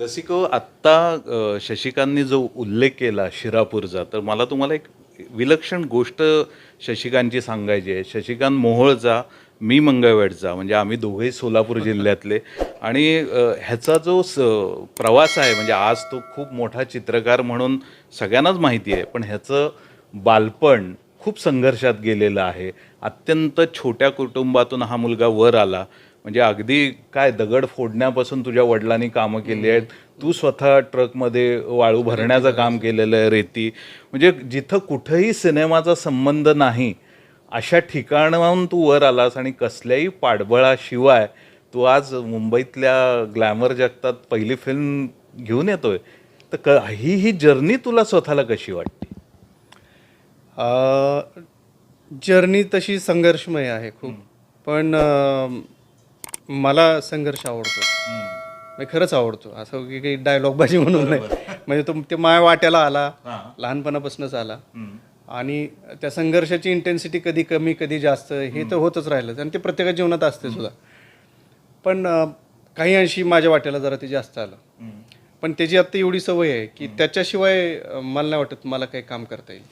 रसिको आत्ता शशिकांनी शशिकांतनी जो उल्लेख केला शिरापूरचा तर मला तुम्हाला एक विलक्षण गोष्ट शशिकांतची सांगायची आहे. शशिकांत मोहोळचा मी मंगळवेडचा म्हणजे आम्ही दोघेही सोलापूर जिल्ह्यातले. आणि ह्याचा जो स प्रवास आहे म्हणजे आज तो खूप मोठा चित्रकार म्हणून सगळ्यांनाच माहिती आहे पण ह्याचं बालपण खूप संघर्षात गेलेलं आहे. अत्यंत छोट्या कुटुंबातून हा मुलगा वर आला. म्हणजे अगदी काय दगड फोडण्यापासून तुझ्या वडिलांनी कामं केली आहेत. तू स्वतः ट्रकमध्ये वाळू भरण्याचं काम केलेलं आहे रेती. म्हणजे जिथं कुठंही सिनेमाचा संबंध नाही अशा ठिकाणाहून तू वर आलास आणि कसल्याही पाठबळाशिवाय तू आज मुंबईतल्या ग्लॅमर जगतात पहिली फिल्म घेऊन येतोय. तर क ही ही जर्नी तुला स्वतःला कशी वाटते? जर्नी तशी संघर्षमय आहे खूप. पण मला संघर्ष आवडतो. म्हणजे खरंच आवडतो. असं की काही डायलॉग बाजी म्हणून नाही. म्हणजे तो ते माया वाट्याला आला लहानपणापासूनच आला. आणि त्या संघर्षाची इंटेन्सिटी कधी कमी कधी जास्त हे तर होतच राहिलं आणि ते प्रत्येकाच्या जीवनात असते सुद्धा. पण काही अंशी माझ्या वाट्याला जरा ते जास्त आलं. पण त्याची आता एवढी सवय आहे की त्याच्याशिवाय मला नाही वाटत मला काही काम करता येईल.